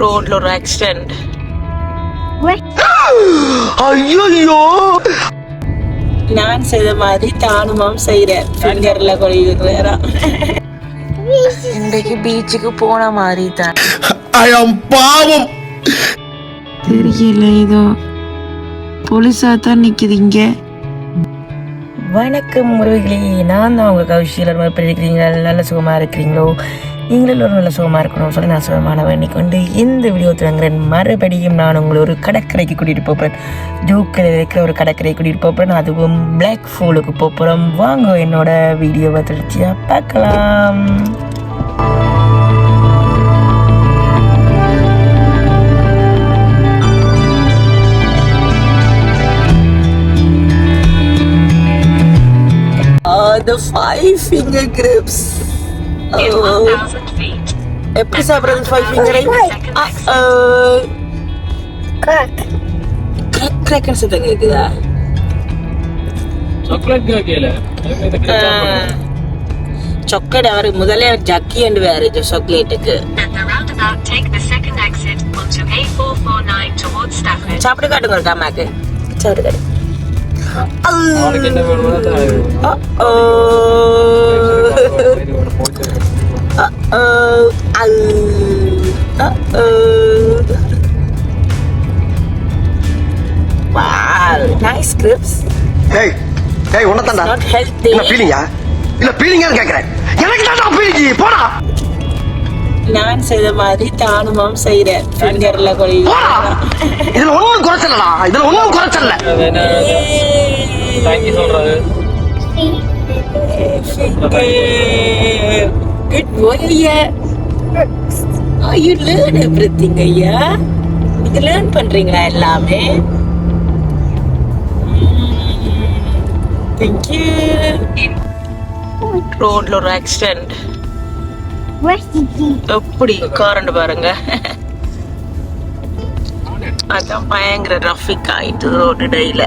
ரோட்ல ஒரு ஆக்சிடென்ட் ஐயோ நான் செய்த மாதிரி தானுமாம் செய்யறேன் ஃபிங்கர்ல குறையுறான் இன்றைக்கு பீச்சுக்கு போன மாதிரி தான். ஐயம் பாவம். தெரியல ஏதோ போலீஸா தான் நிக்குது இங்க. வணக்கம் முருகிலே நான் தான் உங்க கௌஷியில் எப்படி இருக்கிறீங்க நல்ல சுகமா இருக்கிறீங்களோ? நீங்களும் ஒரு நல்ல சுகமாக இருக்கணும் சொல்லி நான் சுகமான வேண்டிக் கொண்டு இந்த வீடியோ தொடங்குறேன். மறுபடியும் நான் உங்களை ஒரு கடற்கரைக்கு கூட்டிகிட்டு போகிறேன் ஜூக்கில் இருக்கிற ஒரு கடற்கரை கூட்டிகிட்டு போகிறேன் அதுவும் பிளாக் ஃபோலுக்கு போகிறோம் வாங்க என்னோட வீடியோவை தொடர்ச்சியாக பார்க்கலாம். Ah, the five finger grips. எப்படி சாப்பிட்றது ஃபைவ் ஃபிங்கரை கிராக் கிராக் கிராக்னு சத்தம் கேட்குதா சாக்லேட் கேக்கல சாக்லேட் அவர் முதல்ல ஜக்கி அண்ட் வேறு சாக்லேட்டுக்கு சாப்பிட்டு காட்டுங்க ஒரு காமாக்கு சாப்பிட்டு காட்டு ஓ Uh-oh. Uh-oh. Uh-oh. Wow, nice grips. Hey, hey, ஒன்ன தாண்டா Not healthy. என்ன பீலிங்கா இல்ல பீலிங்கான்னு கேக்குறேன். எனக்கு தாண்டா பீலிங்கி போடா. நான் செய்த மாதிரி தானுமாம் செய்யறேன் ஃபிங்கர்ல கொடி போடா. இதுல ஒண்ணும் குறைச்சலடா. இதுல ஒண்ணும் குறைச்சல தேங்க்யூ சொல்றது. Good boy, ஐயா. You learn everything, ஐயா. நீங்க லேர்ன் பண்றீங்களா எல்லாமே? தேங்க்யூ ரோட்ல ஒரு ஆக்சிடென்ட் எப்படி காரண்ட் பாருங்க. அதான் பயங்கர ரஃபிக் ஆயிட்டு ரோடு இடையில.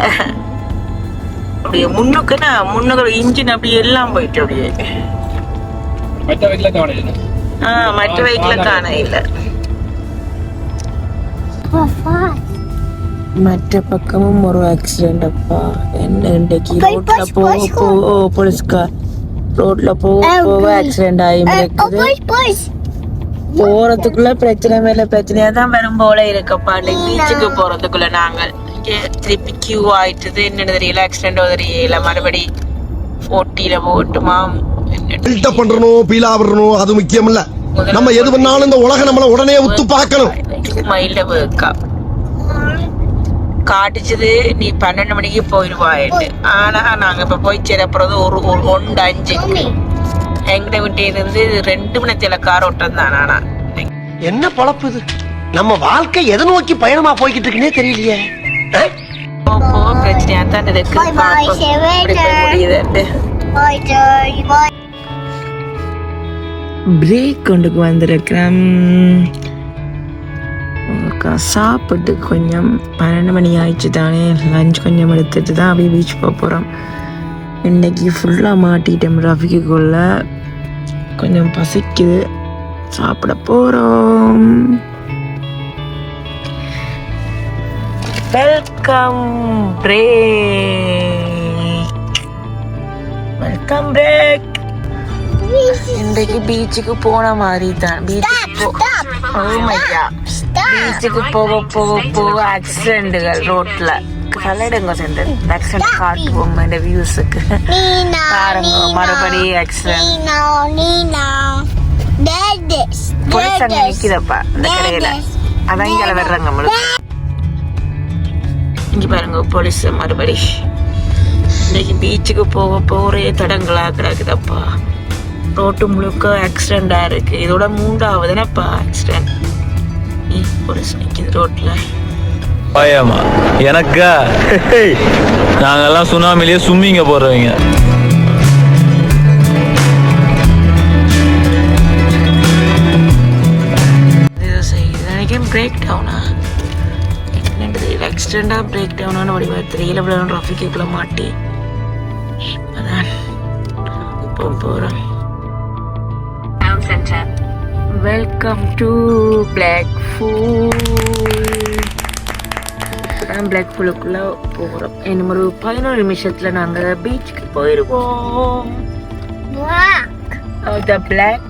அப்படியே முன்னுக்குன்னா முன்னுக்கு இன்ஜின் அப்படியே எல்லாம் போயிட்டு அப்படியே. மற்ற பக்கமும் ஒரு ஆக்சிடென்ட் அப்பா என்ன இன்றைக்கு ரோட்ல போக போக போலீஸ்கார் ரோட்ல போக போக ஆக்சிடென்ட் ஆகி இருக்குது போறதுக்குள்ள பிரச்சனை மேல பிரச்சனையா தான் வரும் போல இருக்கப்பா இன்னைக்கு பீச்சுக்கு போறதுக்குள்ள நாங்கள் இங்க திருப்பி கியூ ஆயிட்டுது என்னன்னு தெரியல ஆக்சிடென்ட் தெரியல மறுபடி போட்டியில போகட்டுமா என்னன்னு பில்டப் பண்றணும் பீலா விடணும் அது முக்கியம் இல்ல நம்ம எது பண்ணாலும் இந்த உலகம் நம்மள உடனே உத்து பார்க்கணும். காட்டுச்சது நீ பன்னெண்டு மணிக்கு போயிடுவாயிட்டு ஆனா நாங்க இப்ப போய் சேரப்புறது ஒரு ஒரு ஒன்று அஞ்சுக்கு எங்கிட்ட விட்டு இருந்து ரெண்டு மணி நேரத்துல கார் ஓட்டம் தான் ஆனா என்ன பொழப்பு இது? நம்ம வாழ்க்கை எதை நோக்கி பயணமா போய்கிட்டு இருக்குன்னே தெரியலையே. பிரச்சனையா தான் இருக்கு Bye. பிரேக் கொண்டுக்கு வந்திருக்கிறேன். சாப்பிட்டு கொஞ்சம் பன்னெண்டு மணி ஆயிடுச்சு தானே லஞ்ச் கொஞ்சம் எடுத்துட்டு தான் அப்படியே பீச் போக போகிறோம் இன்னைக்கு ஃபுல்லாக மாட்டிட்டேன் ரஃபிக்குள்ள கொஞ்சம் பசிக்குது. சாப்பிட போகிறோம் வெல்கம் பிரேக் வெல்கம் பிரேக் இன்றைக்கு பீச்சுக்கு போன மாதிரி தான் பீச்சுக்கு போக போக போக ஆக்சிடென்ட்டுகள் ரோட்ல கலடுங்க சென்று ஆக்சிடென்ட் காட்டுவோம் இந்த வியூஸுக்கு. பாருங்க மறுபடியும் ஆக்சிடென்ட் அங்க நிக்குதப்பா இந்த கடையில. அதான் இங்க வர்றாங்க நம்மளுக்கு இங்க பாருங்க போலீஸ் மறுபடி. இன்னைக்கு பீச்சுக்கு போக போக ஒரே தடங்களா கிடக்குதப்பா. ரோட்டு முழுக்க ஆக்சிடென்டா இருக்கு. இதோட மூன்றாவதுனப்பா ஆக்சிடென்ட் போலீஸ் நிக்குது ரோட்ல. பயமா எனக்கா. நாங்கெல்லாம் சுனாமிலேயே சும்மிங்க போடுறவங்க பிரேக் டவுனா என்னன்னு தெரியல ஆக்சிடென்டாக பிரேக் டவுனான வடிவா தெரியல டிராஃபிக்குள்ளே மாட்டி. அதான் இப்போ center. Welcome to Blackpool இப்போதான் பிளாக் ஃபூலுக்குள்ளே போகிறோம் இன்னும் ஒரு பதினோரு நிமிஷத்தில் நாங்கள் பீச்சுக்கு போயிடுவோம். த பிளாக்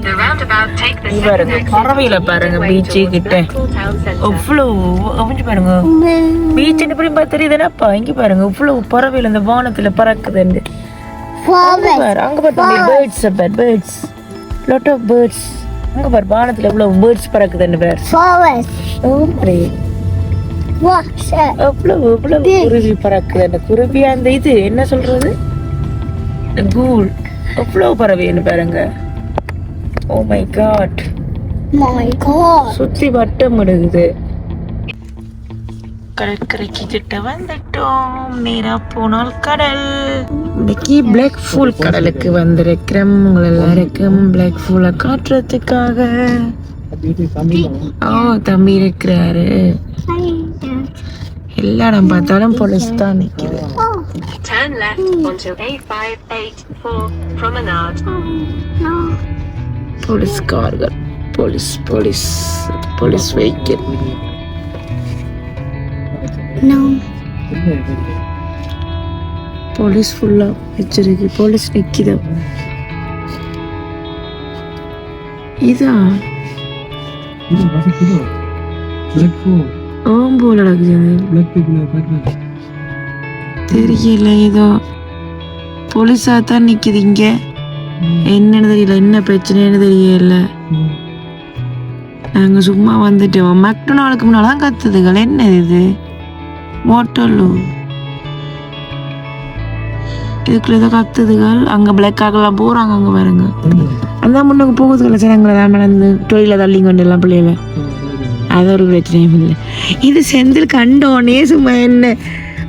the second பாருங்க. பறவையில பாருங்க பீச்சு கிட்ட. அவ்வளோ அமைஞ்சு பாருங்க பீச் பார்த்து தெரியுதுனாப்பா இங்க பாருங்க இவ்வளவு பறவையில அந்த வானத்துல பறக்குதுன்னு அங்க. பாரு அங்க பாரு பேர்ட்ஸ் பார் பேர்ட்ஸ் லாட் ஆஃப் பேர்ட்ஸ் அங்க பாரு வானத்துல இவ்வளவு பேர்ட்ஸ் பறக்குதுன்னு பார். Forest. Oh that? அவ்வளவு அவ்வளவு குருவி பறக்குது அந்த குருவி அந்த இது? என்ன சொல்றது? கூல் அவ்வளவு பறவைன்னு பாருங்க oh my God My God. சுத்தி வட்டம் விடுகுது கடற்கரைக்கு கிட்ட வந்துட்டோம். நேரா போனால் கடல். இன்னைக்கு பிளாக் ஃபூல் கடலுக்கு வந்திருக்கிறோம். உங்களை எல்லாருக்கும் பிளாக் ஃபூலை காட்டுறதுக்காக. ஓ தம்பி இருக்கிறாரு. எல்லா இடம் பார்த்தாலும் போலீஸ் தான் நிக்குது. Turn left onto A584 Promenade. Police கார்கள் police police police vehicle No. Police ஃபுல்லா வச்சிருக்கு. போலீஸ் நிக்குது. இதா? ஓம் போல நடக்குது தெரியல ஏதோ. போலீஸாக தான் நிக்குது இங்கே. என்னன்னு தெரியல. என்ன பிரச்சனைன்னு தெரியல. நாங்கள் சும்மா வந்துட்டோம். மெக்டொனாலுக்கு முன்னாலாம் கத்துதுகள். என்ன இது? வாட்டர்லூ இதுக்குள்ள ஏதோ கத்துதுகள். அங்க பிளாக் காக்கெல்லாம் போறாங்க அங்க பாருங்க. அந்த முன்னுக்கு போகுதுகள் ஜனங்களை தான் நடந்து தொழில தள்ளி கொண்டு எல்லாம் பிள்ளைகள. அது ஒரு பிரச்சனையும் இல்லை. இது செந்தில் கண்டோனே சும்மா என்ன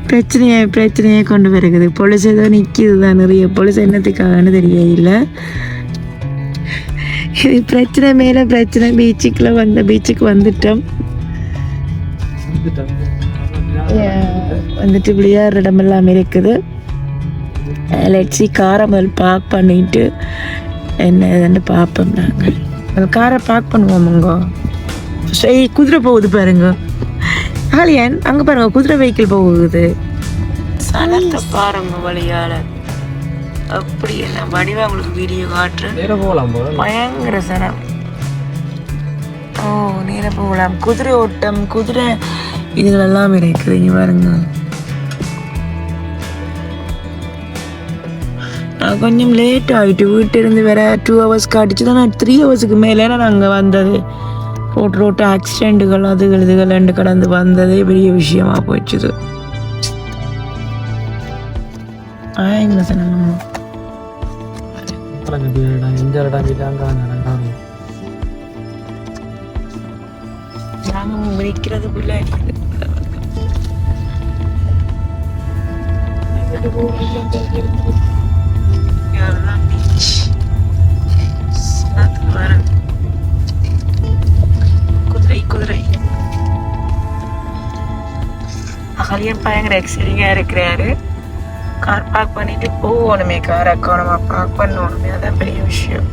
பிரச்சனையை பிரச்சனையை கொண்டு வருகுது. பொலிஸ் ஏதோ நிற்கிது தான் நிறைய. பொலிஸ் என்னத்துக்காகன்னு தெரியல. இது பிரச்சனை மேலே பிரச்சனை. பீச்சுக்குள்ளே வந்த பீச்சுக்கு வந்துட்டோம். வந்துட்டு விளையாடுற இடம் எல்லாம் இருக்குது லெட்ஸி காரை முதல் பார்க் பண்ணிட்டு என்ன ஏதுன்னு பார்ப்போம் நாங்கள் காரை பார்க் பண்ணுவோமுங்க சரி குதிரை போகுது பாருங்க. ஆலியன் அங்க பாருங்க குதிரை வெஹிக்கிள் போகுது. சனத்தை பாருங்க வழியால. அப்படி என்ன வடிவா உங்களுக்கு வீடியோ காட்டுறேன்? நேரம் பயங்கர சனம். ஓ நேர போகலாம். குதிரை ஓட்டம் குதிரை இதுகள் எல்லாம் இருக்குது இங்க பாருங்க. நான் கொஞ்சம் லேட் ஆகிட்டு வீட்டிலிருந்து வேற டூ ஹவர்ஸ் காட்டிச்சு தான் நான் த்ரீ ஹவர்ஸுக்கு மேலே நாங்கள் வந்தது. ரோட் ரோட்டு ஆக்சிடெண்ட்டுகள் அதுகள் இதுகள் ரெண்டு கடந்து வந்ததே பெரிய விஷயமா போச்சுது பயங்கர சனம் நாங்கள் முடிக்கிறது பிள்ளை குதிரை குதிரை அகலியன் பயங்கர எக்ஸைட்டிங்காக இருக்கிறாரு கார் பார்க் பண்ணிட்டு போகணுமே காரை அக்கௌணமாக பார்க் பண்ணணுமே அதான் பெரிய விஷயம்.